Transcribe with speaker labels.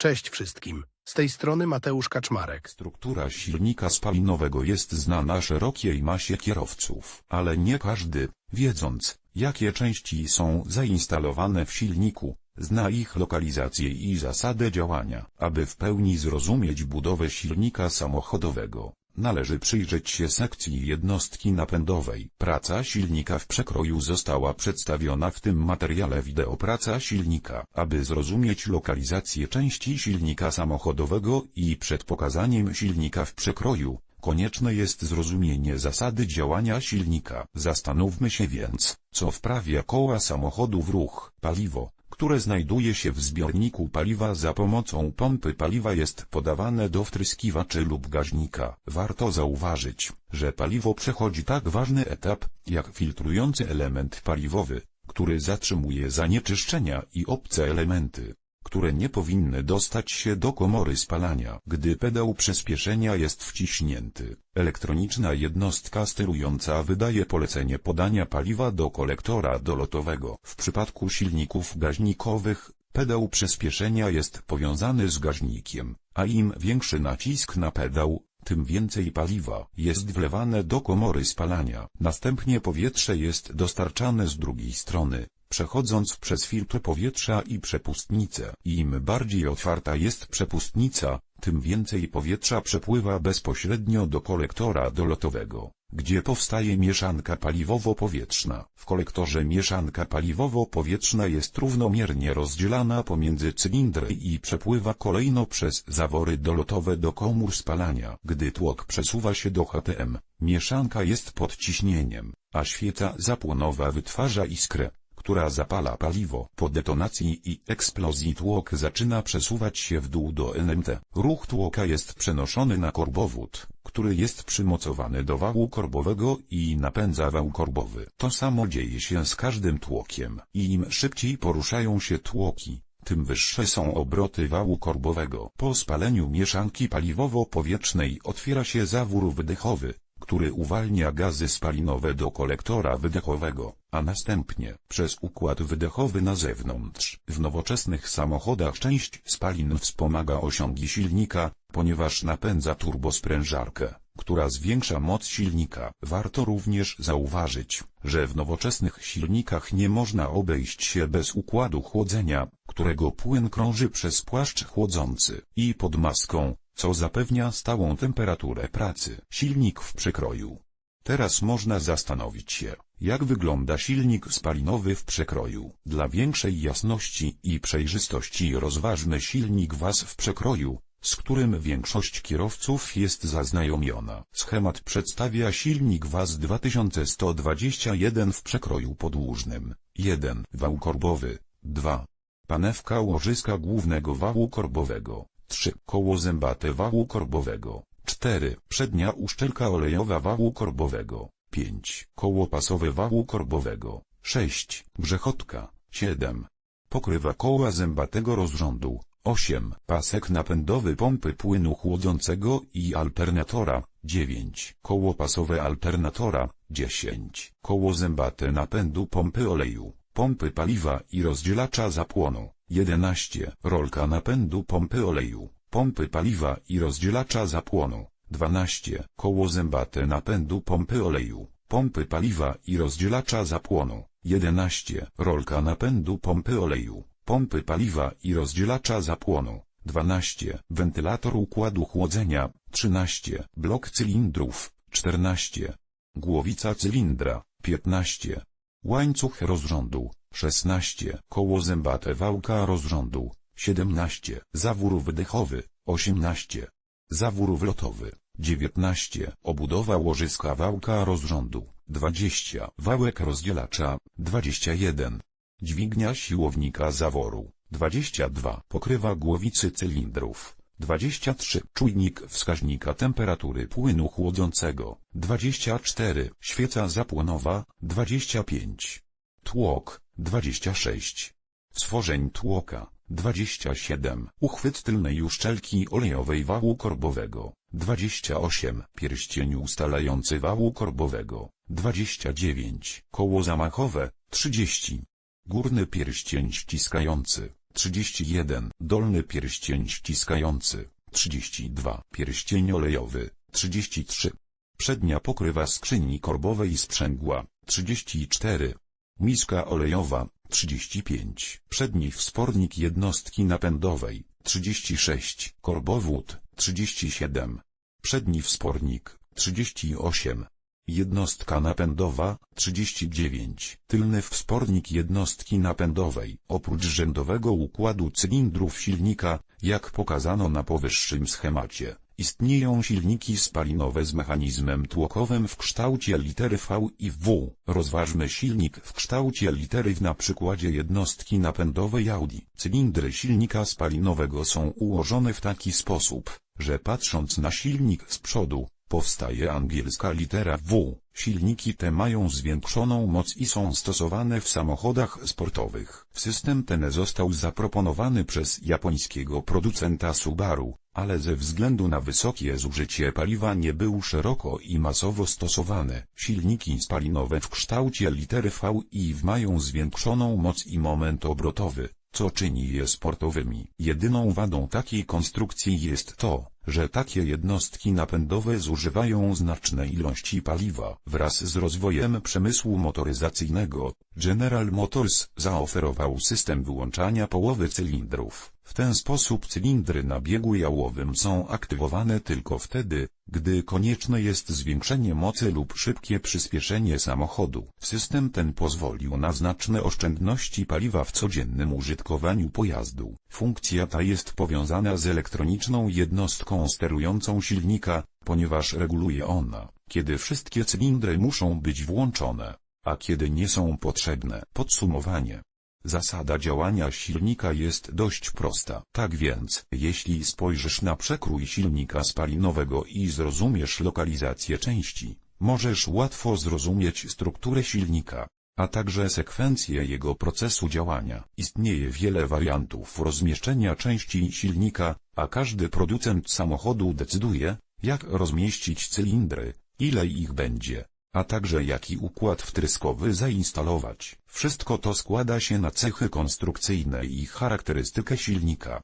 Speaker 1: Cześć wszystkim. Z tej strony Mateusz Kaczmarek.
Speaker 2: Struktura silnika spalinowego jest znana szerokiej masie kierowców, ale nie każdy, wiedząc, jakie części są zainstalowane w silniku, zna ich lokalizację i zasadę działania. Aby w pełni zrozumieć budowę silnika samochodowego, należy przyjrzeć się sekcji jednostki napędowej. Praca silnika w przekroju została przedstawiona w tym materiale wideo Praca silnika. Aby zrozumieć lokalizację części silnika samochodowego i przed pokazaniem silnika w przekroju, konieczne jest zrozumienie zasady działania silnika. Zastanówmy się więc, co wprawia koła samochodu w ruch. Paliwo, które znajduje się w zbiorniku paliwa za pomocą pompy paliwa jest podawane do wtryskiwaczy lub gaźnika. Warto zauważyć, że paliwo przechodzi tak ważny etap, jak filtrujący element paliwowy, który zatrzymuje zanieczyszczenia i obce elementy które nie powinny dostać się do komory spalania. Gdy pedał przyspieszenia jest wciśnięty, elektroniczna jednostka sterująca wydaje polecenie podania paliwa do kolektora dolotowego. W przypadku silników gaźnikowych, pedał przyspieszenia jest powiązany z gaźnikiem, a im większy nacisk na pedał, tym więcej paliwa jest wlewane do komory spalania. Następnie powietrze jest dostarczane z drugiej strony, przechodząc przez filtr powietrza i przepustnicę. Im bardziej otwarta jest przepustnica, tym więcej powietrza przepływa bezpośrednio do kolektora dolotowego, gdzie powstaje mieszanka paliwowo-powietrzna. W kolektorze mieszanka paliwowo-powietrzna jest równomiernie rozdzielana pomiędzy cylindry i przepływa kolejno przez zawory dolotowe do komór spalania. Gdy tłok przesuwa się do HTM, mieszanka jest pod ciśnieniem, a świeca zapłonowa wytwarza iskrę która zapala paliwo. Po detonacji i eksplozji tłok zaczyna przesuwać się w dół do NMT. Ruch tłoka jest przenoszony na korbowód, który jest przymocowany do wału korbowego i napędza wał korbowy. To samo dzieje się z każdym tłokiem. Im szybciej poruszają się tłoki, tym wyższe są obroty wału korbowego. Po spaleniu mieszanki paliwowo-powietrznej otwiera się zawór wydechowy, który uwalnia gazy spalinowe do kolektora wydechowego, a następnie przez układ wydechowy na zewnątrz. W nowoczesnych samochodach część spalin wspomaga osiągi silnika, ponieważ napędza turbosprężarkę, która zwiększa moc silnika. Warto również zauważyć, że w nowoczesnych silnikach nie można obejść się bez układu chłodzenia, którego płyn krąży przez płaszcz chłodzący i pod maską, co zapewnia stałą temperaturę pracy. Silnik w przekroju. Teraz można zastanowić się, jak wygląda silnik spalinowy w przekroju. Dla większej jasności i przejrzystości rozważmy silnik WAZ w przekroju, z którym większość kierowców jest zaznajomiona. Schemat przedstawia silnik WAZ 2121 w przekroju podłużnym. 1. Wał korbowy. 2. Panewka łożyska głównego wału korbowego. 3. Koło zębate wału korbowego. 4. Przednia uszczelka olejowa wału korbowego. 5. Koło pasowe wału korbowego. 6. Grzechotka. 7. Pokrywa koła zębatego rozrządu. 8. Pasek napędowy pompy płynu chłodzącego i alternatora. 9. Koło pasowe alternatora. 10. Koło zębate napędu pompy oleju, pompy paliwa i rozdzielacza zapłonu. 11. Rolka napędu pompy oleju, pompy paliwa i rozdzielacza zapłonu. 12. Koło zębate napędu pompy oleju, pompy paliwa i rozdzielacza zapłonu. 11. Rolka napędu pompy oleju, pompy paliwa i rozdzielacza zapłonu. 12. Wentylator układu chłodzenia. 13. Blok cylindrów. 14. Głowica cylindra. 15. Łańcuch rozrządu. 16. Koło zębate wałka rozrządu. 17. Zawór wydechowy. 18. Zawór wlotowy. 19. Obudowa łożyska wałka rozrządu. 20. Wałek rozdzielacza. 21. Dźwignia siłownika zaworu. 22. Pokrywa głowicy cylindrów. 23. Czujnik wskaźnika temperatury płynu chłodzącego. 24. Świeca zapłonowa. 25. Tłok. 26. Stworzeń tłoka. 27. Uchwyt tylnej uszczelki olejowej wału korbowego. 28. Pierścień ustalający wału korbowego. 29. Koło zamachowe. 30. Górny pierścień ściskający. 31. Dolny pierścień ściskający. 32. Pierścień olejowy. 33. Przednia pokrywa skrzyni korbowej sprzęgła. 34. Miska olejowa. 35. Przedni wspornik jednostki napędowej. 36. Korbowód. 37. Przedni wspornik. 38. Jednostka napędowa, 39. Tylny wspornik jednostki napędowej. Oprócz rzędowego układu cylindrów silnika, jak pokazano na powyższym schemacie, istnieją silniki spalinowe z mechanizmem tłokowym w kształcie litery V i W. Rozważmy silnik w kształcie litery W na przykładzie jednostki napędowej Audi. Cylindry silnika spalinowego są ułożone w taki sposób, że patrząc na silnik z przodu, powstaje angielska litera W. Silniki te mają zwiększoną moc i są stosowane w samochodach sportowych. System ten został zaproponowany przez japońskiego producenta Subaru, ale ze względu na wysokie zużycie paliwa nie był szeroko i masowo stosowany. Silniki spalinowe w kształcie litery V i W mają zwiększoną moc i moment obrotowy, co czyni je sportowymi. Jedyną wadą takiej konstrukcji jest to, że takie jednostki napędowe zużywają znaczne ilości paliwa. Wraz z rozwojem przemysłu motoryzacyjnego, General Motors zaoferował system wyłączania połowy cylindrów. W ten sposób cylindry na biegu jałowym są aktywowane tylko wtedy, gdy konieczne jest zwiększenie mocy lub szybkie przyspieszenie samochodu. System ten pozwolił na znaczne oszczędności paliwa w codziennym użytkowaniu pojazdu. Funkcja ta jest powiązana z elektroniczną jednostką sterującą silnika, ponieważ reguluje ona, kiedy wszystkie cylindry muszą być włączone, a kiedy nie są potrzebne. Podsumowanie. Zasada działania silnika jest dość prosta. Tak więc, jeśli spojrzysz na przekrój silnika spalinowego i zrozumiesz lokalizację części, możesz łatwo zrozumieć strukturę silnika, a także sekwencję jego procesu działania. Istnieje wiele wariantów rozmieszczenia części silnika, a każdy producent samochodu decyduje, jak rozmieścić cylindry, ile ich będzie a także jaki układ wtryskowy zainstalować. Wszystko to składa się na cechy konstrukcyjne i charakterystykę silnika.